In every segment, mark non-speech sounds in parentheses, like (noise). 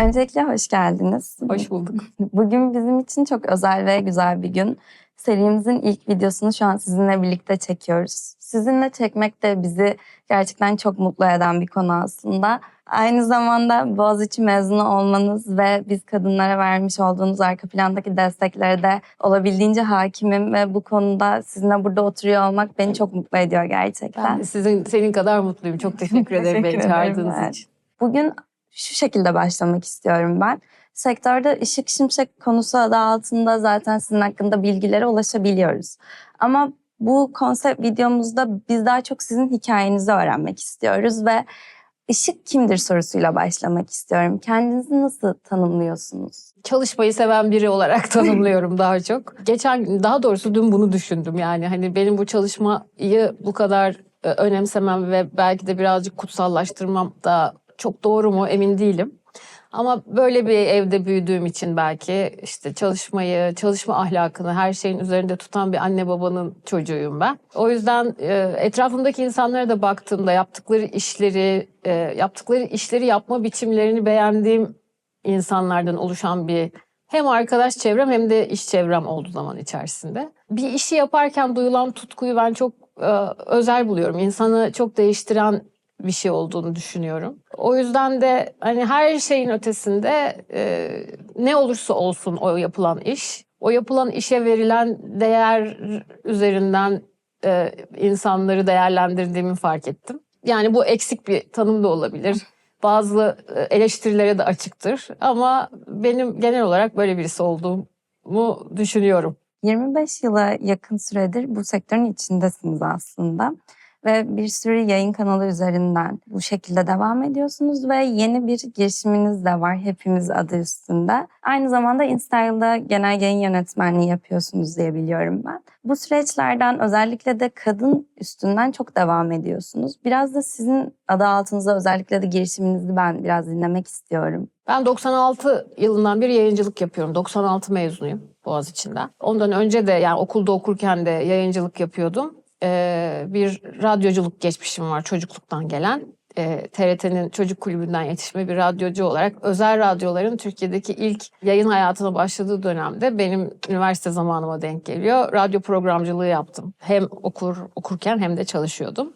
Öncelikle hoş geldiniz. Hoş bulduk. (laughs) Bugün bizim için çok özel ve güzel bir gün. Serimizin ilk videosunu şu an sizinle birlikte çekiyoruz. Sizinle çekmek de bizi gerçekten çok mutlu eden bir konu aslında. Aynı zamanda Boğaziçi mezunu olmanız ve biz kadınlara vermiş olduğunuz arka plandaki desteklere de olabildiğince hakimim ve bu konuda sizinle burada oturuyor olmak beni çok mutlu ediyor gerçekten. Ben de sizin senin kadar mutluyum. Çok teşekkür (laughs) ederim Teşekkür beni çağırdığınız için. Bugün şu şekilde başlamak istiyorum ben. Sektörde ışık şimşek konusu adı altında zaten sizin hakkında bilgilere ulaşabiliyoruz. Ama bu konsept videomuzda biz daha çok sizin hikayenizi öğrenmek istiyoruz ve ışık kimdir sorusuyla başlamak istiyorum. Kendinizi nasıl tanımlıyorsunuz? Çalışmayı seven biri olarak (laughs) tanımlıyorum daha çok. Geçen daha doğrusu dün bunu düşündüm yani hani benim bu çalışmayı bu kadar e, önemsemem ve belki de birazcık kutsallaştırmam da çok doğru mu emin değilim. Ama böyle bir evde büyüdüğüm için belki işte çalışmayı, çalışma ahlakını her şeyin üzerinde tutan bir anne babanın çocuğuyum ben. O yüzden e, etrafımdaki insanlara da baktığımda yaptıkları işleri, e, yaptıkları işleri yapma biçimlerini beğendiğim insanlardan oluşan bir hem arkadaş çevrem hem de iş çevrem oldu zaman içerisinde. Bir işi yaparken duyulan tutkuyu ben çok e, özel buluyorum. İnsanı çok değiştiren bir şey olduğunu düşünüyorum. O yüzden de hani her şeyin ötesinde e, ne olursa olsun o yapılan iş, o yapılan işe verilen değer üzerinden e, insanları değerlendirdiğimi fark ettim. Yani bu eksik bir tanım da olabilir. Bazı e, eleştirilere de açıktır ama benim genel olarak böyle birisi olduğumu düşünüyorum. 25 yıla yakın süredir bu sektörün içindesiniz aslında. Ve bir sürü yayın kanalı üzerinden bu şekilde devam ediyorsunuz ve yeni bir girişiminiz de var hepimiz adı üstünde. Aynı zamanda InStyle'da genel yayın yönetmenliği yapıyorsunuz diye biliyorum ben. Bu süreçlerden özellikle de kadın üstünden çok devam ediyorsunuz. Biraz da sizin adı altınıza özellikle de girişiminizi ben biraz dinlemek istiyorum. Ben 96 yılından beri yayıncılık yapıyorum. 96 mezunuyum Boğaziçi'nden. Ondan önce de yani okulda okurken de yayıncılık yapıyordum. Ee, bir radyoculuk geçmişim var çocukluktan gelen. Ee, TRT'nin çocuk kulübünden yetişme bir radyocu olarak özel radyoların Türkiye'deki ilk yayın hayatına başladığı dönemde benim üniversite zamanıma denk geliyor. Radyo programcılığı yaptım. Hem okur okurken hem de çalışıyordum.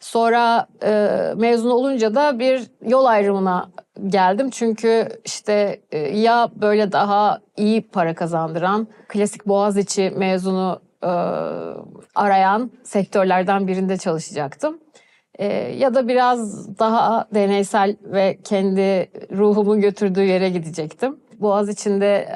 Sonra e, mezun olunca da bir yol ayrımına geldim. Çünkü işte e, ya böyle daha iyi para kazandıran klasik Boğaziçi mezunu e, arayan sektörlerden birinde çalışacaktım. E, ya da biraz daha deneysel ve kendi ruhumu götürdüğü yere gidecektim. Boğaz içinde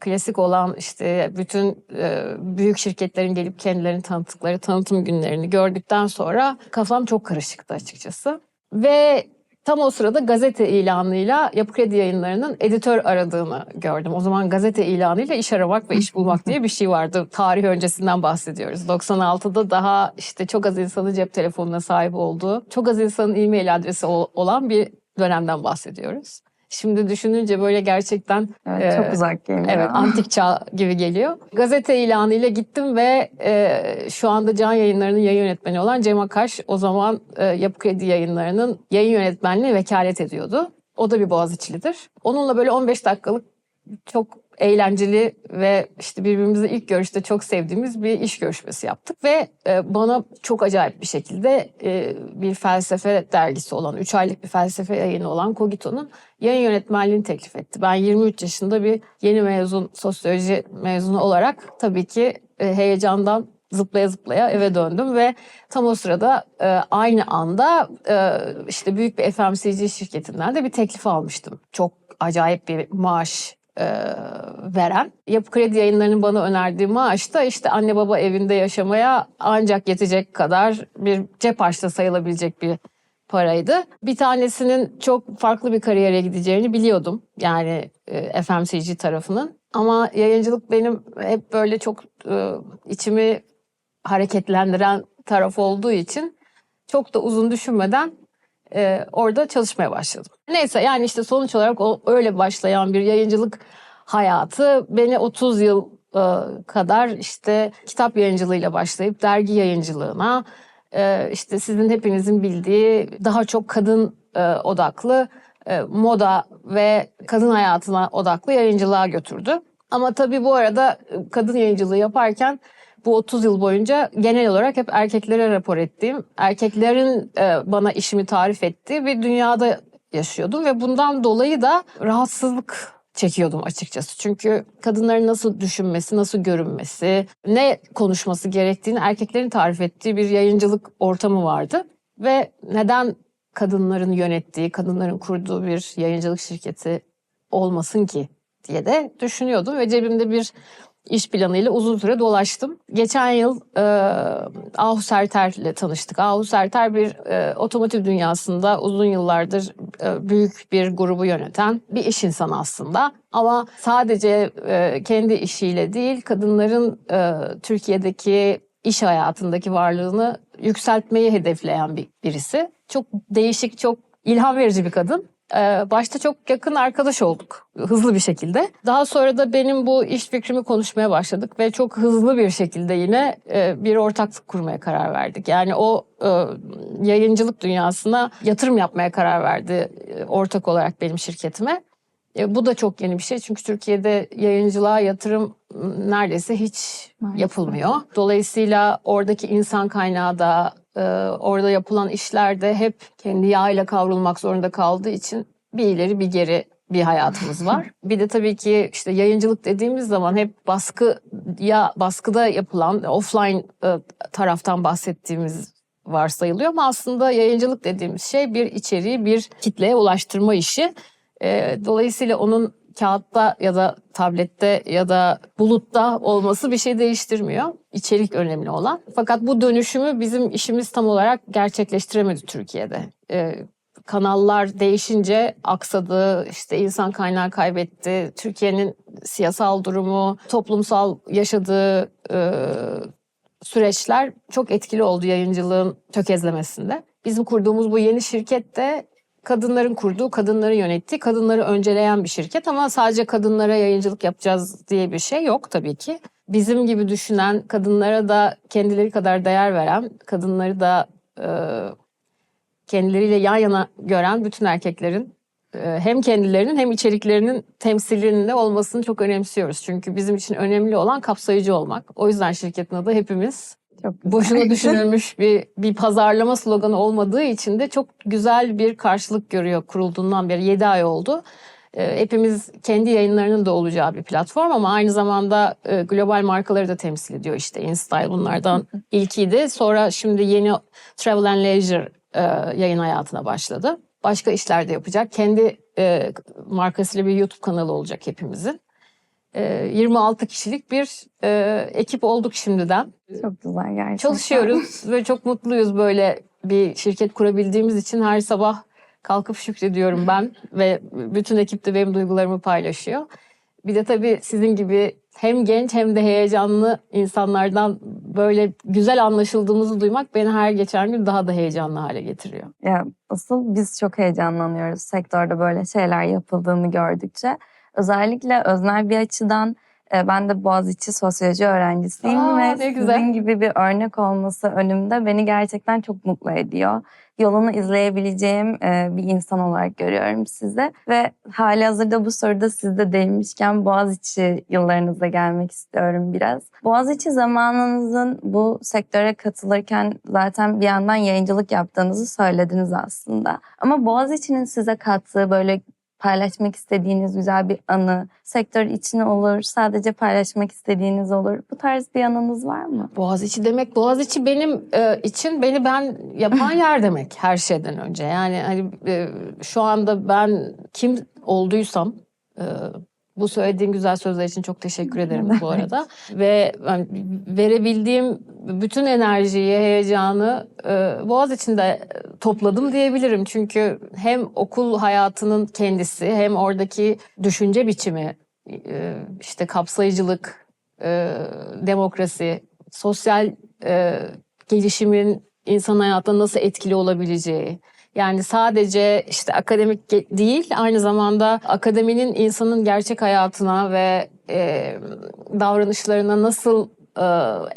klasik olan işte bütün e, büyük şirketlerin gelip kendilerini tanıttıkları tanıtım günlerini gördükten sonra kafam çok karışıktı açıkçası. Ve tam o sırada gazete ilanıyla Yapı Kredi Yayınları'nın editör aradığını gördüm. O zaman gazete ilanıyla iş aramak ve iş bulmak diye bir şey vardı. Tarih öncesinden bahsediyoruz. 96'da daha işte çok az insanın cep telefonuna sahip olduğu, çok az insanın e-mail adresi ol- olan bir dönemden bahsediyoruz. Şimdi düşününce böyle gerçekten Evet, çok e, uzak geliyor. Evet, antik çağ gibi geliyor. Gazete ilanıyla gittim ve e, şu anda Can Yayınları'nın yayın yönetmeni olan Cem Akaş o zaman e, Yapı Kredi Yayınları'nın yayın yönetmenliğine vekalet ediyordu. O da bir Boğaziçi'lidir. Onunla böyle 15 dakikalık çok eğlenceli ve işte birbirimizi ilk görüşte çok sevdiğimiz bir iş görüşmesi yaptık. Ve e, bana çok acayip bir şekilde e, bir felsefe dergisi olan, 3 aylık bir felsefe yayını olan Kogito'nun yayın yönetmenliğini teklif etti. Ben 23 yaşında bir yeni mezun, sosyoloji mezunu olarak tabii ki e, heyecandan zıplaya zıplaya eve döndüm ve tam o sırada e, aynı anda e, işte büyük bir FMCG şirketinden de bir teklif almıştım. Çok acayip bir maaş e, veren. Yapı Kredi Yayınları'nın bana önerdiği maaş da işte anne baba evinde yaşamaya ancak yetecek kadar bir cep harçlığı sayılabilecek bir paraydı. Bir tanesinin çok farklı bir kariyere gideceğini biliyordum. Yani e, FMCG tarafının. Ama yayıncılık benim hep böyle çok e, içimi hareketlendiren taraf olduğu için çok da uzun düşünmeden e, orada çalışmaya başladım. Neyse yani işte sonuç olarak o öyle başlayan bir yayıncılık hayatı beni 30 yıl e, kadar işte kitap yayıncılığıyla başlayıp dergi yayıncılığına e, işte sizin hepinizin bildiği daha çok kadın e, odaklı e, moda ve kadın hayatına odaklı yayıncılığa götürdü. Ama tabii bu arada e, kadın yayıncılığı yaparken bu 30 yıl boyunca genel olarak hep erkeklere rapor ettiğim, erkeklerin e, bana işimi tarif ettiği bir dünyada yaşıyordum ve bundan dolayı da rahatsızlık çekiyordum açıkçası. Çünkü kadınların nasıl düşünmesi, nasıl görünmesi, ne konuşması gerektiğini erkeklerin tarif ettiği bir yayıncılık ortamı vardı. Ve neden kadınların yönettiği, kadınların kurduğu bir yayıncılık şirketi olmasın ki diye de düşünüyordum ve cebimde bir iş planıyla uzun süre dolaştım. Geçen yıl e, Ahu Serter ile tanıştık. Ahu Serter bir e, otomotiv dünyasında uzun yıllardır e, büyük bir grubu yöneten bir iş insanı aslında. Ama sadece e, kendi işiyle değil, kadınların e, Türkiye'deki iş hayatındaki varlığını yükseltmeyi hedefleyen bir, birisi. Çok değişik, çok ilham verici bir kadın. Ee, başta çok yakın arkadaş olduk hızlı bir şekilde. Daha sonra da benim bu iş fikrimi konuşmaya başladık ve çok hızlı bir şekilde yine e, bir ortaklık kurmaya karar verdik. Yani o e, yayıncılık dünyasına yatırım yapmaya karar verdi e, ortak olarak benim şirketime. Bu da çok yeni bir şey çünkü Türkiye'de yayıncılığa yatırım neredeyse hiç Maalesef. yapılmıyor. Dolayısıyla oradaki insan kaynağı da orada yapılan işler de hep kendi yağıyla kavrulmak zorunda kaldığı için bir ileri bir geri bir hayatımız var. (laughs) bir de tabii ki işte yayıncılık dediğimiz zaman hep baskı ya baskıda yapılan offline e, taraftan bahsettiğimiz varsayılıyor ama aslında yayıncılık dediğimiz şey bir içeriği bir kitleye ulaştırma işi. E, dolayısıyla onun kağıtta ya da tablette ya da bulutta olması bir şey değiştirmiyor. İçerik önemli olan. Fakat bu dönüşümü bizim işimiz tam olarak gerçekleştiremedi Türkiye'de. Ee, kanallar değişince aksadı, işte insan kaynağı kaybetti. Türkiye'nin siyasal durumu, toplumsal yaşadığı e, süreçler çok etkili oldu yayıncılığın tökezlemesinde. Bizim kurduğumuz bu yeni şirket de kadınların kurduğu, kadınların yönettiği, kadınları önceleyen bir şirket ama sadece kadınlara yayıncılık yapacağız diye bir şey yok tabii ki. Bizim gibi düşünen, kadınlara da kendileri kadar değer veren, kadınları da e, kendileriyle yan yana gören bütün erkeklerin e, hem kendilerinin hem içeriklerinin temsilinin de olmasını çok önemsiyoruz. Çünkü bizim için önemli olan kapsayıcı olmak. O yüzden şirketin adı hepimiz Çok güzel. boşuna (laughs) düşünülmüş bir bir pazarlama sloganı olmadığı için de çok güzel bir karşılık görüyor kurulduğundan beri 7 ay oldu. Ee, Hepimiz kendi yayınlarının da olacağı bir platform ama aynı zamanda e, global markaları da temsil ediyor. İşte InStyle bunlardan ilkiydi. Sonra şimdi yeni Travel and Leisure e, yayın hayatına başladı. Başka işler de yapacak. Kendi e, markasıyla bir YouTube kanalı olacak hepimizin. E, 26 kişilik bir e, ekip olduk şimdiden. Çok güzel gerçekten. Çalışıyoruz (laughs) ve çok mutluyuz böyle bir şirket kurabildiğimiz için her sabah kalkıp şükrediyorum ben ve bütün ekip de benim duygularımı paylaşıyor. Bir de tabii sizin gibi hem genç hem de heyecanlı insanlardan böyle güzel anlaşıldığımızı duymak beni her geçen gün daha da heyecanlı hale getiriyor. Ya asıl biz çok heyecanlanıyoruz sektörde böyle şeyler yapıldığını gördükçe. Özellikle öznel bir açıdan e, ben de Boğaziçi sosyoloji öğrencisiyim Aa, ve güzel. sizin gibi bir örnek olması önümde beni gerçekten çok mutlu ediyor. Yolunu izleyebileceğim e, bir insan olarak görüyorum sizi ve hali hazırda bu soruda sizde değinmişken Boğaziçi yıllarınıza gelmek istiyorum biraz. Boğaziçi zamanınızın bu sektöre katılırken zaten bir yandan yayıncılık yaptığınızı söylediniz aslında. Ama Boğaziçi'nin size kattığı böyle paylaşmak istediğiniz güzel bir anı, sektör için olur, sadece paylaşmak istediğiniz olur. Bu tarz bir anınız var mı? Boğaziçi demek, Boğaziçi benim e, için beni ben yapan (laughs) yer demek her şeyden önce. Yani hani e, şu anda ben kim olduysam e, bu söylediğin güzel sözler için çok teşekkür ederim bu arada. Ve verebildiğim bütün enerjiyi, heyecanı e, Boğaziçi'nde topladım diyebilirim. Çünkü hem okul hayatının kendisi hem oradaki düşünce biçimi, e, işte kapsayıcılık, e, demokrasi, sosyal gelişimin insan hayatına nasıl etkili olabileceği. Yani sadece işte akademik değil, aynı zamanda akademinin insanın gerçek hayatına ve e, davranışlarına nasıl e,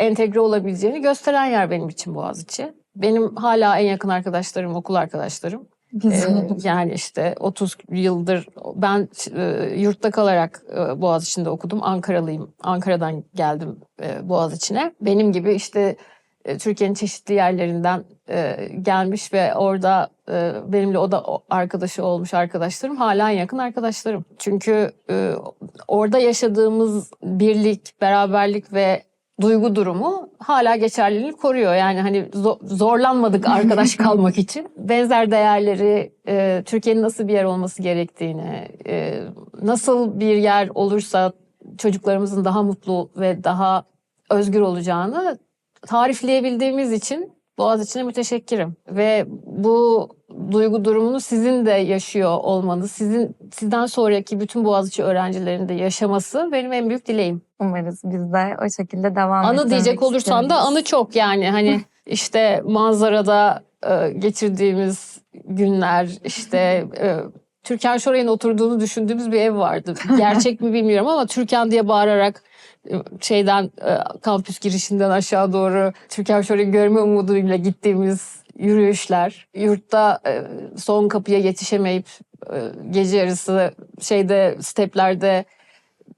entegre olabileceğini gösteren yer benim için Boğaziçi. Benim hala en yakın arkadaşlarım, okul arkadaşlarım. Ee, yani işte 30 yıldır ben e, yurtta kalarak e, Boğaziçi'nde okudum. Ankaralıyım. Ankara'dan geldim e, Boğaziçi'ne. Benim gibi işte e, Türkiye'nin çeşitli yerlerinden e, gelmiş ve orada e, benimle o da arkadaşı olmuş arkadaşlarım hala yakın arkadaşlarım. Çünkü e, orada yaşadığımız birlik, beraberlik ve duygu durumu hala geçerliliğini koruyor. Yani hani zo- zorlanmadık arkadaş (laughs) kalmak için. Benzer değerleri, e, Türkiye'nin nasıl bir yer olması gerektiğini, e, nasıl bir yer olursa çocuklarımızın daha mutlu ve daha özgür olacağını tarifleyebildiğimiz için Boğaziçi'ne müteşekkirim. Ve bu duygu durumunu sizin de yaşıyor olmanız, sizin sizden sonraki bütün Boğaziçi öğrencilerinin de yaşaması benim en büyük dileğim. Umarız biz de o şekilde devam Anı diyecek olursan da anı çok yani hani (laughs) işte manzarada e, geçirdiğimiz günler işte e, Türkan Şoray'ın oturduğunu düşündüğümüz bir ev vardı. Gerçek mi bilmiyorum ama Türkan diye bağırarak şeyden e, kampüs girişinden aşağı doğru Türkan Şoray'ı görme umuduyla gittiğimiz yürüyüşler. Yurtta e, son kapıya yetişemeyip e, gece yarısı şeyde steplerde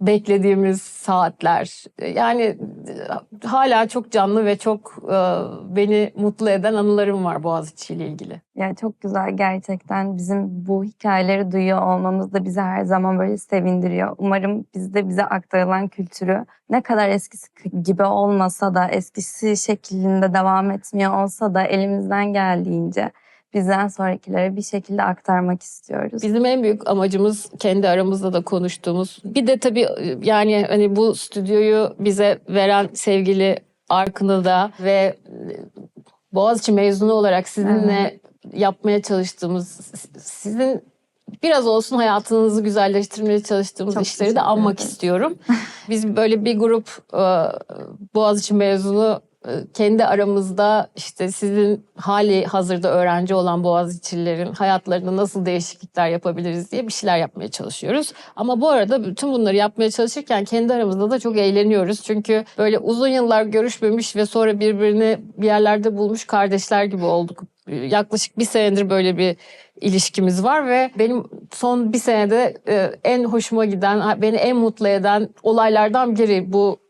beklediğimiz saatler. Yani e, hala çok canlı ve çok e, beni mutlu eden anılarım var Boğaziçi ile ilgili. Ya çok güzel gerçekten bizim bu hikayeleri duyuyor olmamız da bizi her zaman böyle sevindiriyor. Umarım biz de bize aktarılan kültürü ne kadar eskisi gibi olmasa da eskisi şeklinde devam etmiyor olsa da elimizden geldiğince bizden sonrakilere bir şekilde aktarmak istiyoruz. Bizim en büyük amacımız kendi aramızda da konuştuğumuz. Bir de tabii yani hani bu stüdyoyu bize veren sevgili Arkın'ı da ve e, Boğaziçi mezunu olarak sizinle yapmaya çalıştığımız, sizin biraz olsun hayatınızı güzelleştirmeye çalıştığımız Çok işleri de anmak istiyorum. (laughs) Biz böyle bir grup e, Boğaziçi mezunu kendi aramızda işte sizin hali hazırda öğrenci olan Boğaziçi'lilerin hayatlarında nasıl değişiklikler yapabiliriz diye bir şeyler yapmaya çalışıyoruz. Ama bu arada bütün bunları yapmaya çalışırken kendi aramızda da çok eğleniyoruz. Çünkü böyle uzun yıllar görüşmemiş ve sonra birbirini bir yerlerde bulmuş kardeşler gibi olduk. Yaklaşık bir senedir böyle bir ilişkimiz var ve benim son bir senede e, en hoşuma giden, beni en mutlu eden olaylardan biri bu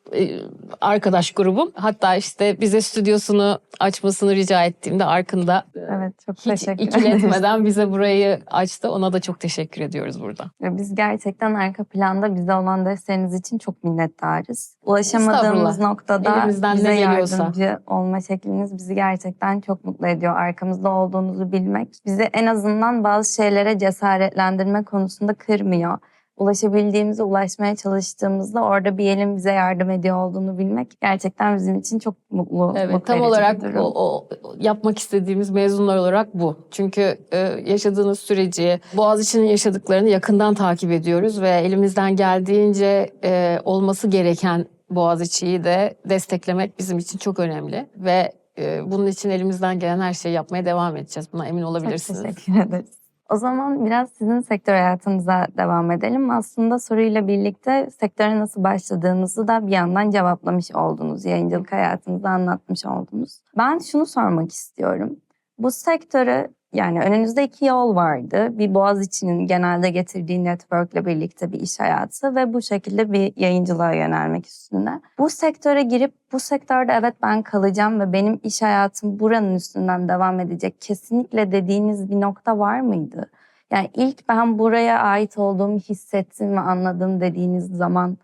arkadaş grubum. Hatta işte bize stüdyosunu açmasını rica ettiğimde Arkın'da e, Evet çok hiç teşekkür ikiletmeden bize burayı açtı. Ona da çok teşekkür ediyoruz burada. Biz gerçekten arka planda bize olan desteğiniz için çok minnettarız. Ulaşamadığımız noktada Elimizden bize yardımcı olma şekliniz bizi gerçekten çok mutlu ediyor. Arkamızda olduğunuzu bilmek bizi en azından bazı şeylere cesaretlendirme konusunda kırmıyor. Ulaşabildiğimize ulaşmaya çalıştığımızda orada bir elin bize yardım ediyor olduğunu bilmek gerçekten bizim için çok mutlu, Evet mutlu tam olarak o, durum. o yapmak istediğimiz mezunlar olarak bu. Çünkü e, yaşadığınız süreci, Boğaziçi'nin yaşadıklarını yakından takip ediyoruz ve elimizden geldiğince e, olması gereken Boğaziçi'yi de desteklemek bizim için çok önemli ve e, bunun için elimizden gelen her şeyi yapmaya devam edeceğiz. Buna emin Çok olabilirsiniz. teşekkür ederiz. O zaman biraz sizin sektör hayatınıza devam edelim. Aslında soruyla birlikte sektöre nasıl başladığınızı da bir yandan cevaplamış oldunuz. Yayıncılık hayatınızı anlatmış oldunuz. Ben şunu sormak istiyorum. Bu sektöre yani önünüzde iki yol vardı. Bir Boğaziçi'nin genelde getirdiği networkle birlikte bir iş hayatı ve bu şekilde bir yayıncılığa yönelmek üstüne. Bu sektöre girip bu sektörde evet ben kalacağım ve benim iş hayatım buranın üstünden devam edecek kesinlikle dediğiniz bir nokta var mıydı? Yani ilk ben buraya ait olduğumu hissettim ve anladım dediğiniz zaman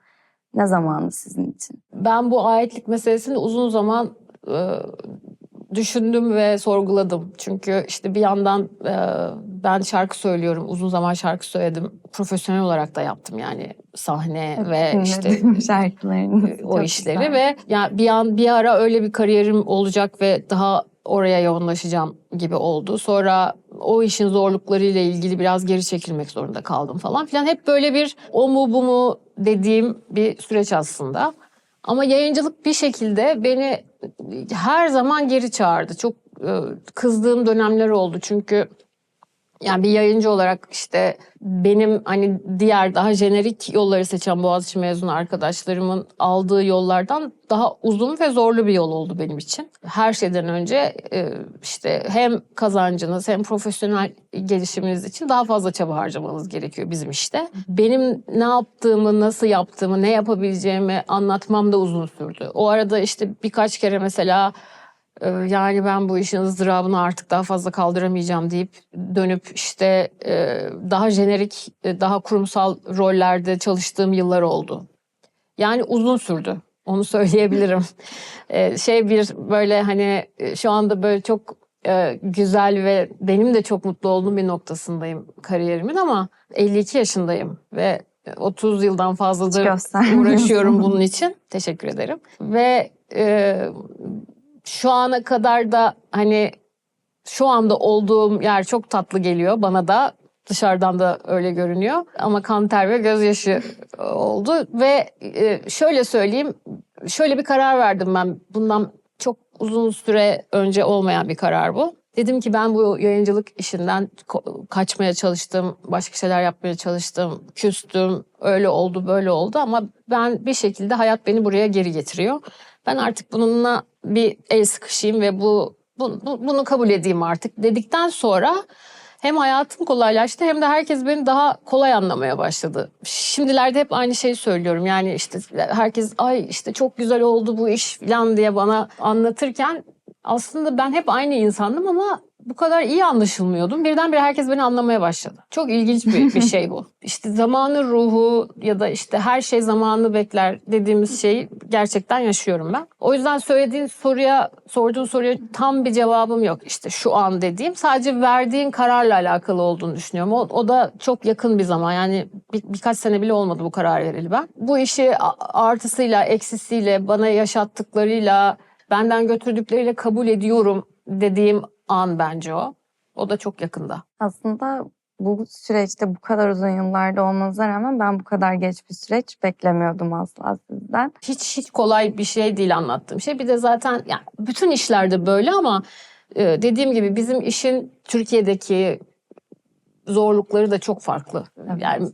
ne zamandı sizin için? Ben bu aitlik meselesini uzun zaman e, düşündüm ve sorguladım. Çünkü işte bir yandan e, ben şarkı söylüyorum. Uzun zaman şarkı söyledim. Profesyonel olarak da yaptım yani sahne ve işte şarkılarınız o işleri güzel. ve yani bir an bir ara öyle bir kariyerim olacak ve daha oraya yoğunlaşacağım gibi oldu. Sonra o işin zorluklarıyla ilgili biraz geri çekilmek zorunda kaldım falan filan. Hep böyle bir o mu bu mu dediğim bir süreç aslında. Ama yayıncılık bir şekilde beni her zaman geri çağırdı. Çok e, kızdığım dönemler oldu çünkü Yani bir yayıncı olarak işte benim hani diğer daha jenerik yolları seçen Boğaziçi mezunu arkadaşlarımın aldığı yollardan daha uzun ve zorlu bir yol oldu benim için. Her şeyden önce e, işte hem kazancınız hem profesyonel gelişiminiz için daha fazla çaba harcamanız gerekiyor bizim işte. Benim ne yaptığımı, nasıl yaptığımı, ne yapabileceğimi anlatmam da uzun sürdü. O arada işte birkaç kere mesela Yani ben bu işin ızdırabını artık daha fazla kaldıramayacağım deyip dönüp işte e, daha jenerik, e, daha kurumsal rollerde çalıştığım yıllar oldu. Yani uzun sürdü. Onu (laughs) söyleyebilirim. Ee, Şey bir böyle hani e, şu anda böyle çok güzel ve benim de çok mutlu olduğum bir noktasındayım kariyerimin ama 52 yaşındayım ve 30 yıldan fazladır uğraşıyorum bunun için. Teşekkür ederim. Ve e, şu ana kadar da hani şu anda olduğum yer çok tatlı geliyor bana da. Dışarıdan da öyle görünüyor. Ama kan ter ve gözyaşı oldu. Ve e, şöyle söyleyeyim, şöyle bir karar verdim ben. Bundan çok uzun süre önce olmayan bir karar bu. Dedim ki ben bu yayıncılık işinden kaçmaya çalıştım, başka şeyler yapmaya çalıştım, küstüm, öyle oldu böyle oldu ama ben bir şekilde hayat beni buraya geri getiriyor. Ben artık bununla bir el sıkışayım ve bu, bu- bu- bunu kabul edeyim artık dedikten sonra hem hayatım kolaylaştı hem de herkes beni daha kolay anlamaya başladı. Şimdilerde hep aynı şeyi söylüyorum. Yani işte herkes ay işte çok güzel oldu bu iş falan diye bana anlatırken aslında ben hep aynı insandım ama bu kadar iyi anlaşılmıyordum. Birdenbire herkes beni anlamaya başladı. Çok ilginç bir, bir şey bu. (laughs) İşte zamanı ruhu ya da işte her şey zamanını bekler dediğimiz şeyi gerçekten yaşıyorum ben. O yüzden söylediğin soruya, sorduğun soruya tam bir cevabım yok. İşte şu an dediğim sadece verdiğin kararla alakalı olduğunu düşünüyorum. O, o da çok yakın bir zaman yani bir, birkaç sene bile olmadı bu karar vereli ben. Bu işi artısıyla, eksisiyle, bana yaşattıklarıyla, benden götürdükleriyle kabul ediyorum dediğim an bence o. O da çok yakında. Aslında bu süreçte bu kadar uzun yıllarda olmanıza rağmen ben bu kadar geç bir süreç beklemiyordum asla sizden. Hiç hiç kolay bir şey değil anlattığım şey. Bir de zaten yani bütün işlerde böyle ama e, dediğim gibi bizim işin Türkiye'deki zorlukları da çok farklı. Evet. Yani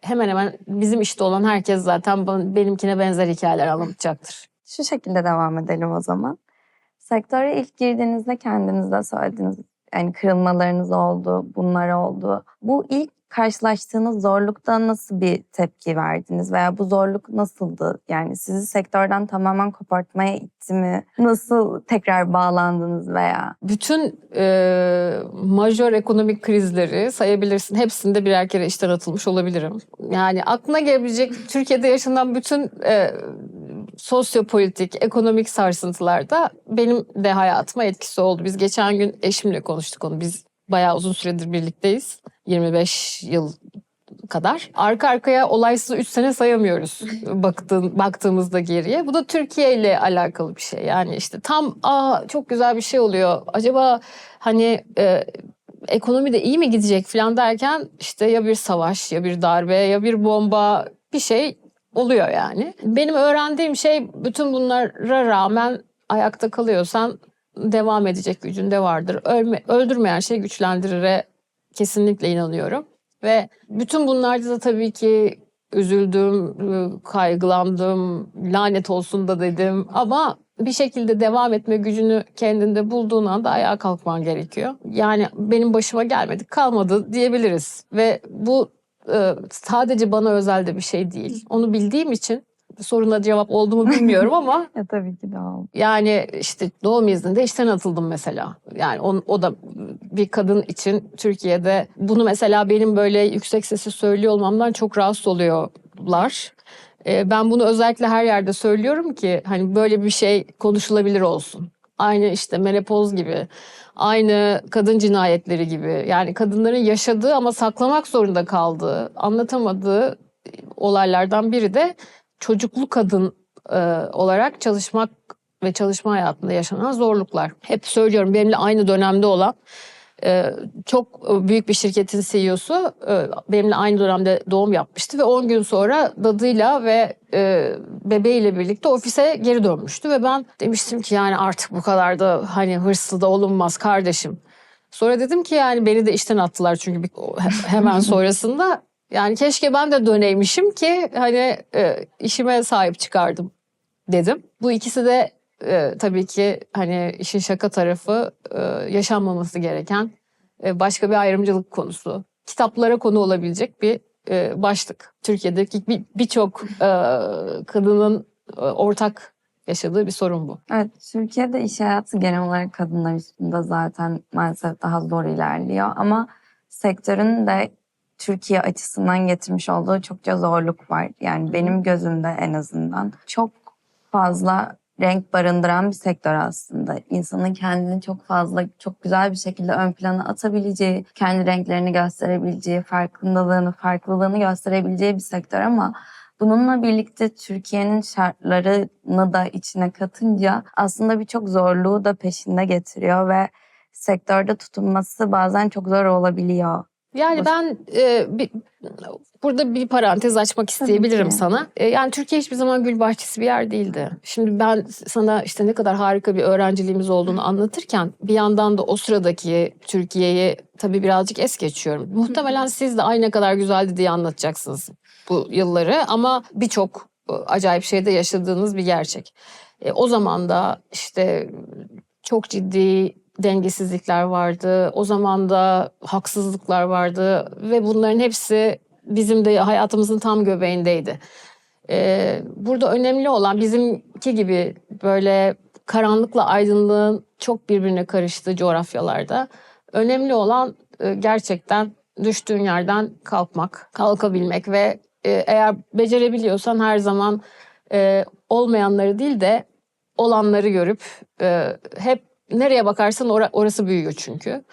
hemen hemen bizim işte olan herkes zaten benimkine benzer hikayeler anlatacaktır. Şu şekilde devam edelim o zaman. Sektöre ilk girdiğinizde kendiniz de söylediniz. Yani kırılmalarınız oldu, bunlar oldu. Bu ilk karşılaştığınız zorlukta nasıl bir tepki verdiniz veya bu zorluk nasıldı? Yani sizi sektörden tamamen kopartmaya itti mi? Nasıl tekrar bağlandınız veya? Bütün e, majör ekonomik krizleri sayabilirsin. Hepsinde birer kere işten atılmış olabilirim. Yani aklına gelebilecek Türkiye'de yaşanan bütün e, sosyopolitik, ekonomik sarsıntılarda benim de hayatıma etkisi oldu. Biz geçen gün eşimle konuştuk onu. Biz bayağı uzun süredir birlikteyiz. 25 yıl kadar. Arka arkaya olaysız 3 sene sayamıyoruz baktığın, baktığımızda geriye. Bu da Türkiye ile alakalı bir şey. Yani işte tam aa çok güzel bir şey oluyor. Acaba hani e, ekonomi de iyi mi gidecek falan derken işte ya bir savaş ya bir darbe ya bir bomba bir şey oluyor yani. Benim öğrendiğim şey bütün bunlara rağmen ayakta kalıyorsan devam edecek gücün de vardır. Ölme, öldürmeyen şey güçlendirire kesinlikle inanıyorum. Ve bütün bunlarda da tabii ki üzüldüm, kaygılandım, lanet olsun da dedim. Ama bir şekilde devam etme gücünü kendinde bulduğun anda ayağa kalkman gerekiyor. Yani benim başıma gelmedi, kalmadı diyebiliriz. Ve bu e, sadece bana özel de bir şey değil. Onu bildiğim için soruna cevap oldu mu bilmiyorum (laughs) ama Ya tabii ki de oldu. yani işte doğum izninde işten atıldım mesela. Yani o, o da bir kadın için Türkiye'de bunu mesela benim böyle yüksek sesle söylüyor olmamdan çok rahatsız oluyorlar. Ee, ben bunu özellikle her yerde söylüyorum ki hani böyle bir şey konuşulabilir olsun. Aynı işte menopoz gibi, aynı kadın cinayetleri gibi. Yani kadınların yaşadığı ama saklamak zorunda kaldığı, anlatamadığı olaylardan biri de çocuklu kadın e, olarak çalışmak ve çalışma hayatında yaşanan zorluklar. Hep söylüyorum benimle aynı dönemde olan e, çok büyük bir şirketin CEO'su e, benimle aynı dönemde doğum yapmıştı ve 10 gün sonra dadıyla ve e, bebeğiyle birlikte ofise geri dönmüştü ve ben demiştim ki yani artık bu kadar da hani hırslı da olunmaz kardeşim. Sonra dedim ki yani beni de işten attılar çünkü hemen (laughs) sonrasında. Yani keşke ben de döneymişim ki hani e, işime sahip çıkardım dedim. Bu ikisi de e, tabii ki hani işin şaka tarafı e, yaşanmaması gereken e, başka bir ayrımcılık konusu. Kitaplara konu olabilecek bir e, başlık. Türkiye'deki bir- birçok e, kadının e, ortak yaşadığı bir sorun bu. Evet, Türkiye'de iş hayatı genel olarak kadınlar üstünde zaten maalesef daha zor ilerliyor. Ama sektörün de Türkiye açısından getirmiş olduğu çokça zorluk var. Yani benim gözümde en azından çok fazla renk barındıran bir sektör aslında. İnsanın kendini çok fazla, çok güzel bir şekilde ön plana atabileceği, kendi renklerini gösterebileceği, farkındalığını, farklılığını gösterebileceği bir sektör ama Bununla birlikte Türkiye'nin şartlarını da içine katınca aslında birçok zorluğu da peşinde getiriyor ve sektörde tutunması bazen çok zor olabiliyor. Yani ben e, bir, burada bir parantez açmak isteyebilirim sana. E, yani Türkiye hiçbir zaman gül bahçesi bir yer değildi. Şimdi ben sana işte ne kadar harika bir öğrenciliğimiz olduğunu anlatırken bir yandan da o sıradaki Türkiye'yi tabii birazcık es geçiyorum. Muhtemelen siz de ay ne kadar güzeldi diye anlatacaksınız bu yılları ama birçok e, acayip şeyde yaşadığınız bir gerçek. E, o zaman da işte çok ciddi dengesizlikler vardı. O zaman da haksızlıklar vardı ve bunların hepsi bizim de hayatımızın tam göbeğindeydi. Ee, burada önemli olan bizimki gibi böyle karanlıkla aydınlığın çok birbirine karıştığı coğrafyalarda önemli olan e, gerçekten düştüğün yerden kalkmak, kalkabilmek ve e, eğer becerebiliyorsan her zaman e, olmayanları değil de olanları görüp e, hep nereye bakarsan ora- orası büyüyor çünkü.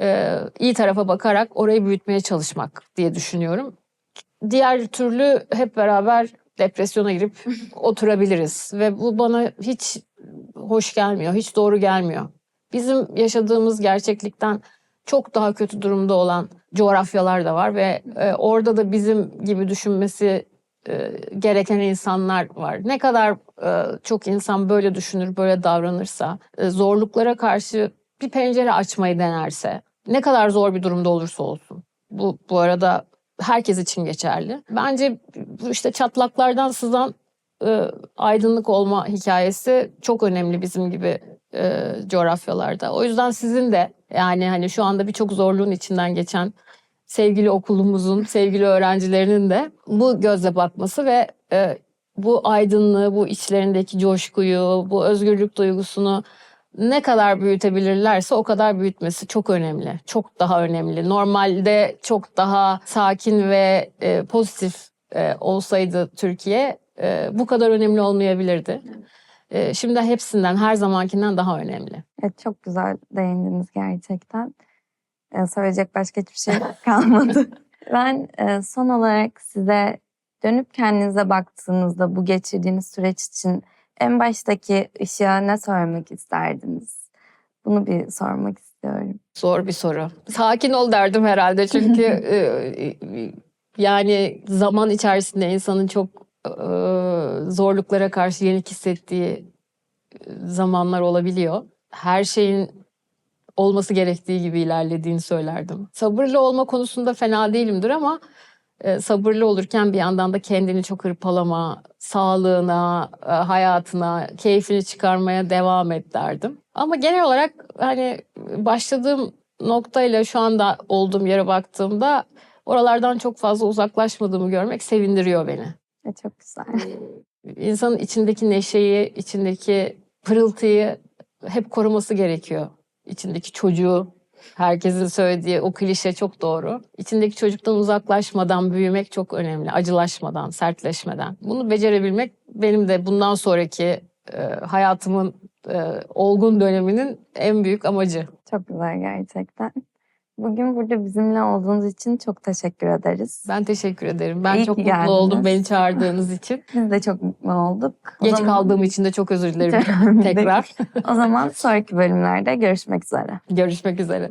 E, iyi tarafa bakarak orayı büyütmeye çalışmak diye düşünüyorum. Diğer türlü hep beraber depresyona girip (laughs) oturabiliriz ve bu bana hiç hoş gelmiyor, hiç doğru gelmiyor. Bizim yaşadığımız gerçeklikten çok daha kötü durumda olan coğrafyalar da var ve e, orada da bizim gibi düşünmesi e, gereken insanlar var. Ne kadar e, çok insan böyle düşünür, böyle davranırsa, e, zorluklara karşı bir pencere açmayı denerse, ne kadar zor bir durumda olursa olsun. Bu bu arada herkes için geçerli. Bence bu işte çatlaklardan sızan e, aydınlık olma hikayesi çok önemli bizim gibi e, coğrafyalarda. O yüzden sizin de yani hani şu anda birçok zorluğun içinden geçen sevgili okulumuzun, sevgili öğrencilerinin de bu gözle bakması ve e, bu aydınlığı, bu içlerindeki coşkuyu, bu özgürlük duygusunu ne kadar büyütebilirlerse o kadar büyütmesi çok önemli. Çok daha önemli. Normalde çok daha sakin ve e, pozitif e, olsaydı Türkiye e, bu kadar önemli olmayabilirdi. E, şimdi hepsinden, her zamankinden daha önemli. Evet, çok güzel değindiniz gerçekten. Ee, söyleyecek başka hiçbir şey (laughs) kalmadı. ben e, son olarak size dönüp kendinize baktığınızda bu geçirdiğiniz süreç için en baştaki ışığa ne söylemek isterdiniz? Bunu bir sormak istiyorum. Zor bir soru. Sakin ol derdim herhalde çünkü (laughs) e, e, yani zaman içerisinde insanın çok e, zorluklara karşı yenik hissettiği zamanlar olabiliyor. Her şeyin olması gerektiği gibi ilerlediğini söylerdim. Sabırlı olma konusunda fena değilimdir ama e, sabırlı olurken bir yandan da kendini çok hırpalama, sağlığına, e, hayatına, keyfini çıkarmaya devam et derdim. Ama genel olarak hani başladığım noktayla şu anda olduğum yere baktığımda oralardan çok fazla uzaklaşmadığımı görmek sevindiriyor beni. E, çok güzel. İnsanın içindeki neşeyi, içindeki pırıltıyı hep koruması gerekiyor. İçindeki çocuğu, herkesin söylediği o klişe çok doğru. İçindeki çocuktan uzaklaşmadan büyümek çok önemli. Acılaşmadan, sertleşmeden. Bunu becerebilmek benim de bundan sonraki e, hayatımın e, olgun döneminin en büyük amacı. Çok güzel gerçekten. Bugün burada bizimle olduğunuz için çok teşekkür ederiz. Ben teşekkür ederim. Ben İyi çok mutlu geldiniz. oldum beni çağırdığınız için. (laughs) Biz de çok mutlu olduk. O Geç zaman- kaldığım için de çok özür dilerim (laughs) tekrar. O zaman sonraki bölümlerde görüşmek üzere. Görüşmek üzere.